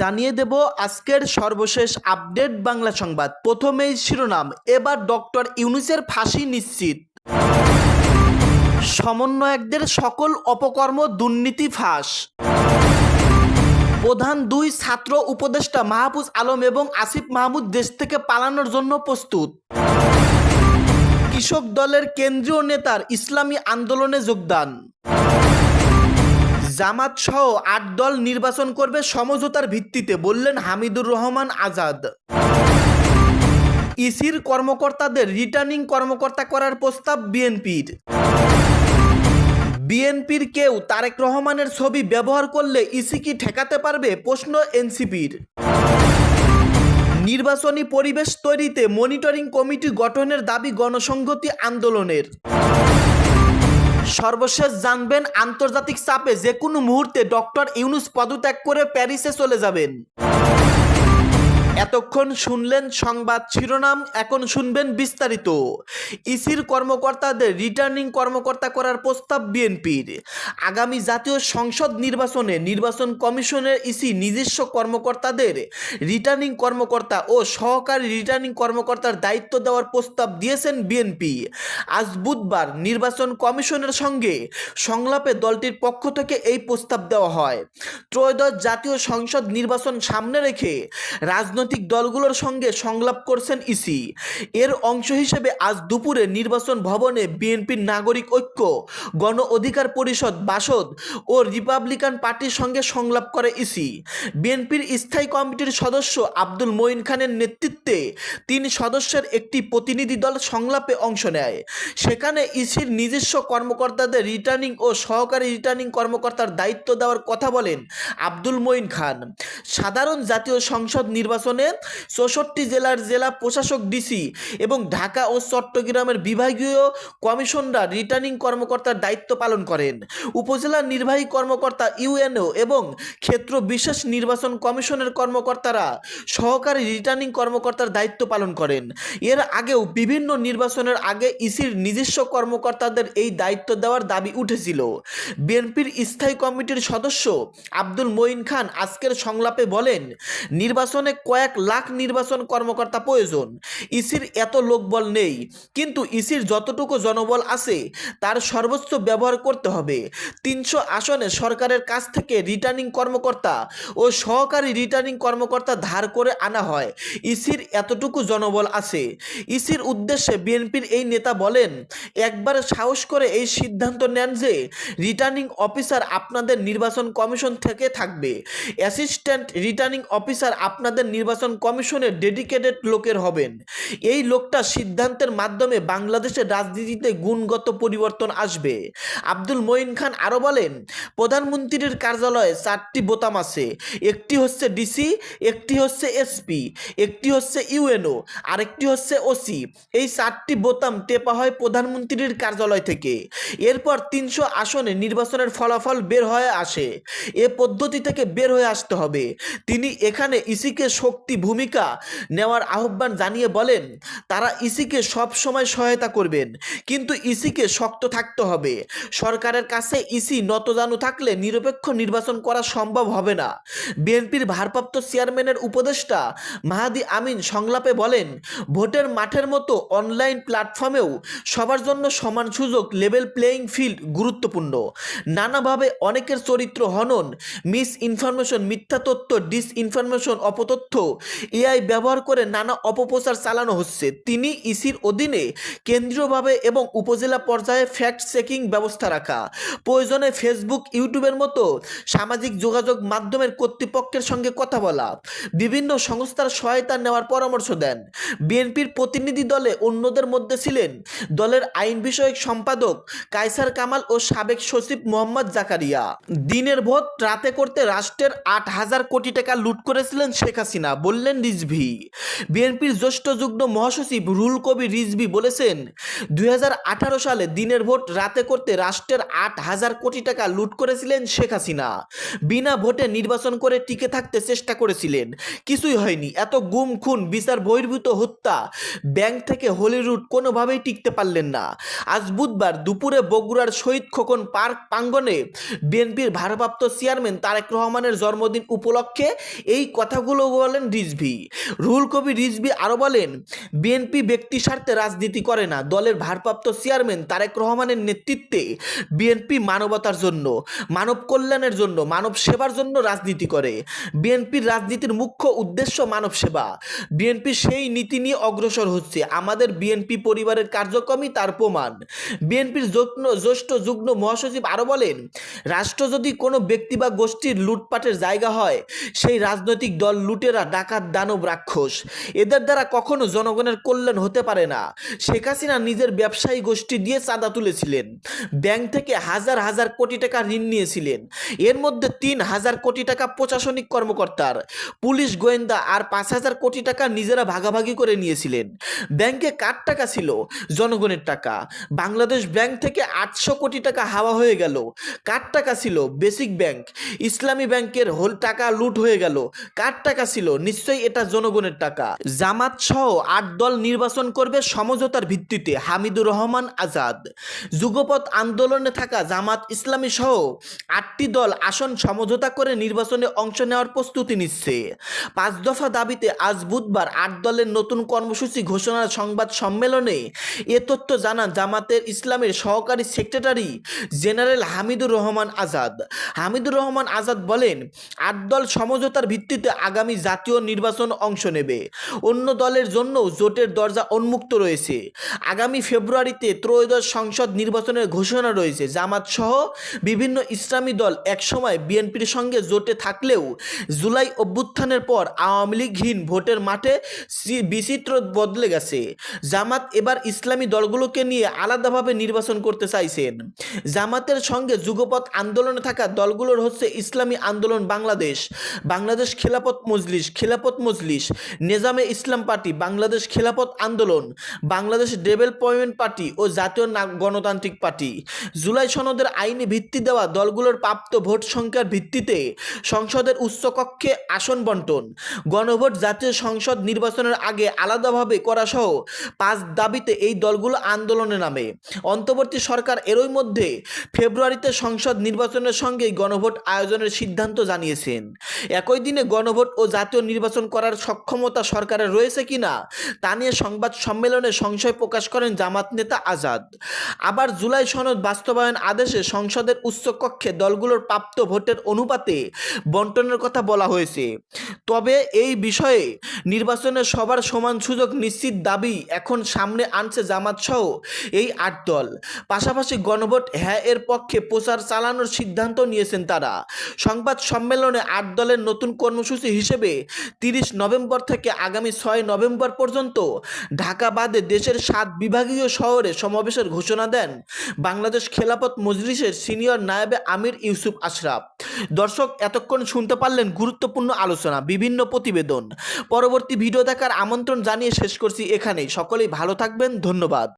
জানিয়ে দেব আজকের সর্বশেষ আপডেট বাংলা সংবাদ। প্রথমেই শিরোনাম, এবার ডক্টর ইউনুসের ফাঁসি নিশ্চিত। সমন্বয়কদের সকল অপকর্ম দুর্নীতি ফাঁস। প্রধান দুই ছাত্র উপদেষ্টা মাহফুজ আলম এবং আসিফ মাহমুদ দেশ থেকে পালানোর জন্য প্রস্তুত। কৃষক দলের কেন্দ্রীয় নেতার ইসলামী আন্দোলনে যোগদান। জামাত সহ আট দল নির্বাচন করবে সমঝোতার ভিত্তিতে, বললেন হামিদুর রহমান আজাদ। ইসির কর্মকর্তাদের রিটার্নিং কর্মকর্তা করার প্রস্তাব বিএনপির। বিএনপির কেউ তারেক রহমানের ছবি ব্যবহার করলে ইসি কি ঠেকাতে পারবে? প্রশ্ন এনসিপির। নির্বাচনী পরিবেশ তৈরিতে মনিটরিং কমিটি গঠনের দাবি গণসংহতি আন্দোলনের। সর্বশেষ জানবেন আন্তর্জাতিক চাপে যে কোনো মুহূর্তে ডক্টর ইউনুস পদত্যাগ করে প্যারিসে চলে যাবেন। এতক্ষণ শুনলেন সংবাদ শিরোনাম, এখন শুনবেন বিস্তারিত। ইসির কর্মকর্তাদের রিটার্নিং কর্মকর্তা করার প্রস্তাব বিএনপির। আগামী জাতীয় সংসদ নির্বাচনে নির্বাচন কমিশনের ইসি নিজস্ব কর্মকর্তাদের রিটার্নিং কর্মকর্তা ও সহকারী রিটার্নিং কর্মকর্তার দায়িত্ব দেওয়ার প্রস্তাব দিয়েছেন বিএনপি। আজ বুধবার নির্বাচন কমিশনের সঙ্গে সংলাপে দলটির পক্ষ থেকে এই প্রস্তাব দেওয়া হয়। ত্রয়োদশ জাতীয় সংসদ নির্বাচন সামনে রেখে রাজনৈতিক দলগুলোর সঙ্গে সংলাপ করছেন ইসি। এর অংশ হিসেবে আজ দুপুরে নির্বাচন ভবনে বিএনপির নাগরিক ঐক্য, গণ অধিকার পরিষদ বাসদ ও রিপাবলিকান পার্টির সঙ্গে সংলাপ করে ইসি। বিএনপির স্থায়ী কমিটির সদস্য আব্দুল মঈন খানের নেতৃত্বে তিন সদস্যের একটি প্রতিনিধি দল সংলাপে অংশ নেয়। সেখানে ইসির নিজস্ব কর্মকর্তাদের রিটার্নিং ও সহকারী রিটার্নিং কর্মকর্তার দায়িত্ব দেওয়ার কথা বলেন আব্দুল মঈন খান। সাধারণ জাতীয় সংসদ নির্বাচনে চৌষট্টি জেলার জেলা প্রশাসক ডিসি এবং ঢাকা ও চট্টগ্রামের বিভাগীয় কমিশনরা, রিটার্নিং কর্মকর্তার দায়িত্ব পালন করেন। উপজেলার নির্বাহী কর্মকর্তা ইউএনও এবং ক্ষেত্র বিশেষ নির্বাচন কমিশনের কর্মকর্তারা সহকারী রিটার্নিং কর্মকর্তার দায়িত্ব পালন করেন। এর আগেও বিভিন্ন নির্বাচনের আগে ইসির নিজস্ব কর্মকর্তাদের এই দায়িত্ব দেওয়ার দাবি উঠেছিল। বিএনপির স্থায়ী কমিটির সদস্য আব্দুল মঈন খান আজকের সংলাপে বলেন, নির্বাচনে কয়েক লাখ নির্বাচন কর্মকর্তা প্রয়োজন। ইসির এত লোকবল নেই। কিন্তু ইসির যতটুকু জনবল আছে, তার সর্বোচ্চ ব্যবহার করতে হবে। তিনশো আসনে সরকারের কাছ থেকে রিটার্নিং কর্মকর্তা ও সহকারী রিটার্নিং কর্মকর্তা ধার করে আনা হয়। ইসির এতটুকু জনবল আছে। ইসির উদ্দেশ্যে বিএনপির এই নেতা বলেন, একবার সাহস করে এই সিদ্ধান্ত নেন যে রিটার্নিং অফিসার আপনাদের নির্বাচন কমিশন থেকে থাকবে। অ্যাসিস্ট্যান্ট রিটার্নিং অফিসার আপনাদের নির্বাচন কমিশনের ডেডিকেটেড লোকের হবেন। এই লোকটা সিদ্ধান্তের মাধ্যমে বাংলাদেশের রাজনীতিতে গুণগত পরিবর্তন আসবে। আব্দুল মঈন খান আরও বলেন, প্রধানমন্ত্রীর কার্যালয়ে চারটি বোতাম আছে। একটি হচ্ছে ডিসি, একটি হচ্ছে এসপি, একটি হচ্ছে ইউএনও, আরেকটি হচ্ছে ওসি। এই চারটি বোতাম টেপা হয় প্রধানমন্ত্রীর কার্যালয় থেকে। এরপর তিনশো আসনে নির্বাচনের ফলাফল বের হয়ে আসে। এ পদ্ধতি থেকে বের হয়ে আসতে হবে। তিনি এখানে ইসিকে শক্তি ভূমিকা নেওয়ার আহ্বান জানিয়ে বলেন, তারা ইসিকে সব সময় সহায়তা করবেন, কিন্তু ইসিকে শক্ত থাকতে হবে। সরকারের কাছে ইসি নতজানু থাকলে নিরপেক্ষ নির্বাচন করা সম্ভব হবে না। বিএনপির ভারপ্রাপ্ত চেয়ারম্যানের উপদেষ্টা মাহাদি আমিন সংলাপে বলেন, ভোটের মাঠের মতো অনলাইন প্ল্যাটফর্মেও সবার জন্য সমান সুযোগ, লেভেল প্লেয়িং ফিল্ড গুরুত্বপূর্ণ। নানাভাবে অনেকের চরিত্র হনন, মিস ইনফরমেশন, মিথ্যা তথ্য ডিস ইনফরমেশন অপতথ্য এআই ব্যবহার করে নানা অপপ্রচার চালানো হচ্ছে। তিনি ইসির অধীনে কেন্দ্রীয়ভাবে এবং উপজেলা পর্যায়ে ফ্যাক্ট চেকিং ব্যবস্থা রাখা। প্রয়োজনে ফেসবুক ইউটিউবের মতো সামাজিক যোগাযোগ মাধ্যমের কর্তৃপক্ষের সঙ্গে কথা বলা। বিভিন্ন সংস্থার সহায়তা নেওয়ার পরামর্শ দেন। বিএনপির প্রতিনিধি দলে অন্যদের মধ্যে ছিলেন দলের আইন বিষয়ক সম্পাদক কাইসার কামাল ও সাবেক সচিব মোহাম্মদ জাকারিয়া। দিনের ভোট রাতে করতে রাষ্ট্রের আট হাজার কোটি টাকা লুট করেছিলেন শেখ হাসিনা। বললেন রিজভি। বিএনপির জ্যেষ্ঠ যুগ্ম মহাসচিব রুল কবি রিজভি বলেছেন দু হাজার আঠারো সালে দিনের ভোট রাতে করতে রাষ্ট্রের আট হাজার কোটি টাকা লুট করেছিলেন শেখ হাসিনা। বিনা ভোটে নির্বাচন করে টিকে থাকতে চেষ্টা করেছিলেন। কিছুই হয়নি। এত গুম, খুন, বিচার, বহির্ভূত হত্যা, ব্যাংক থেকে হলিউড কোনোভাবেই টিকতে পারলেন না। আজ বুধবার দুপুরে বগুড়ার শহীদ খোকন পার্ক প্রাঙ্গণে বিএনপির ভারপ্রাপ্ত চেয়ারম্যান তারেক রহমানের জন্মদিন উপলক্ষে এই কথাগুলো বলেন রিজভি। রুহুল কবি রিজভি আরও বলেন, বিএনপি ব্যক্তি স্বার্থে রাজনীতি করে না, দলের ভারপ্রাপ্ত চেয়ারম্যান তারেক রহমানের নেতৃত্বে বিএনপি মানবতার জন্য, মানব কল্যাণের জন্য, মানব সেবার জন্য রাজনীতি করে। বিএনপির রাজনীতির মুখ্য উদ্দেশ্য মানব সেবা। বিএনপি সেই নীতি নিয়ে অগ্রসর হচ্ছে, আমাদের বিএনপি পরিবারের কার্যক্রমই তার প্রমাণ। বিএনপির জ্যেষ্ঠ যুগ্ম মহাসচিব আরও বলেন, রাষ্ট্র যদি কোনো ব্যক্তি বা গোষ্ঠীর লুটপাটের জায়গা হয়, সেই রাজনৈতিক দল লুটেরা ডাকাত দানব রাক্ষস। এদের দ্বারা কখনো জনগণের কল্যাণ হতে পারে না। শেখ হাসিনা নিজের ব্যবসায়ী গোষ্ঠী দিয়ে চাঁদা তুলেছিলেন। ব্যাংক থেকে হাজার হাজার কোটি টাকা ঋণ নিয়েছিলেন। এর মধ্যে তিন হাজার কোটি টাকা প্রশাসনিক কর্মকর্তার। পুলিশ, গোয়েন্দা আর পাঁচ হাজার কোটি টাকা নিজেরা ভাগাভাগি করে নিয়েছিলেন। ব্যাংকে কার টাকা ছিল? জনগণের টাকা। বাংলাদেশ ব্যাংক থেকে আটশো কোটি টাকা হাওয়া হয়ে গেল। কার টাকা ছিল? Basic bank. ইসলামী ব্যাংকের হোল টাকা লুট হয়ে গেল। কার টাকা ছিল? নিশ্চয়ই এটা জনগণের টাকা। জামাত সহ আট দল নির্বাচন করবে সমঝোতার ভিত্তিতে, হামিদুর রহমান আজাদ। যুগপথ আন্দোলনে থাকা জামাত ইসলামী সহ আটটি দল আসন সমঝোতা করে নির্বাচনে অংশ নেওয়ার প্রস্তুতি নিচ্ছে। পাঁচ দফা দাবিতে আজ বুধবার আট দলের নতুন কর্মসূচি ঘোষণার সংবাদ সম্মেলনে এ তথ্য জানান জামাতের ইসলামের সহকারী সেক্রেটারি জেনারেল হামিদুর রহমান আজাদ। হামিদুর রহমান আজাদ বলেন, আট দল সমঝোতার ভিত্তিতে আগামী জাতীয় নির্বাচন অংশ নেবে। অন্য দলের জন্য জোটের দরজা উন্মুক্ত রয়েছে। আগামী ফেব্রুয়ারিতে ত্রয়োদশ সংসদ নির্বাচনের ঘোষণা রয়েছে। জামাত সহ বিভিন্ন ইসলামী দল একসময় বিএনপির সঙ্গে জোটে থাকলেও জুলাই অভ্যুত্থানের পর আওয়ামী লীগহীন ভোটের মাঠে বিচিত্র বদলে গেছে। জামাত এবার ইসলামী দলগুলোকে নিয়ে আলাদাভাবে নির্বাচন করতে চাইছেন। জামাতের সঙ্গে যুগপথ আন্দোলনে থাকা দলগুলোর হচ্ছে Islami Andolan Bangladesh. Bangladesh Khelafat Majlis Khelafat Majlis, Nezame Islam party, Bangladesh Khelafat Andolan, Bangladesh development party ও জাতীয় গণতান্ত্রিক পার্টি। জুলাই সনদের আইনি ভিত্তি দেওয়া দলগুলোর প্রাপ্ত ভোট সংখ্যার ভিত্তিতে সংসদের উচ্চকক্ষে আসন বন্টন, গণভোট জাতীয় সংসদ নির্বাচনের আগে আলাদাভাবে করা সহ পাঁচ দাবিতে এই দলগুলো আন্দোলনে নামে। অন্তর্বর্তী সরকার এরই মধ্যে ফেব্রুয়ারিতে সংসদ নির্বাচনের সঙ্গে গণভোট আয়োজনের সিদ্ধান্ত জানিয়েছেন। একই দিনে গণভোট ও জাতীয় নির্বাচন করার সক্ষমতা সরকারের রয়েছে কিনা, তা নিয়ে সংবাদ সম্মেলনে সংশয় প্রকাশ করেন জামাত নেতা আজাদ। আবার জুলাই সনদ বাস্তবায়ন আদেশে সংসদের উচ্চকক্ষে দলগুলোর প্রাপ্ত ভোটের অনুপাতে বন্টনের কথা বলা হয়েছে। তবে এই বিষয়ে নির্বাচনে সবার সমান সুযোগ নিশ্চিত দাবি এখন সামনে আনছে জামাত সহ এই আট দল। পাশাপাশি গণভোট হ্যাঁ এর পক্ষে প্রচার চালানোর সিদ্ধান্ত নিয়েছেন তারা। সংবাদ সম্মেলনে আট দলের নতুন কর্মসূচি হিসেবে তিরিশ নভেম্বর থেকে আগামী ছয় নভেম্বর পর্যন্ত ঢাকা বাদে দেশের সাত বিভাগীয় শহরে সমাবেশের ঘোষণা দেন বাংলাদেশ খেলাপথ মজলিসের সিনিয়র নায়েবে আমির ইউসুফ আশরাফ। দর্শক, এতক্ষণ শুনতে পারলেন গুরুত্বপূর্ণ আলোচনা, বিভিন্ন প্রতিবেদন। পরবর্তী ভিডিও দেখার আমন্ত্রণ জানিয়ে শেষ করছি এখানেই। সকলেই ভালো থাকবেন, ধন্যবাদ।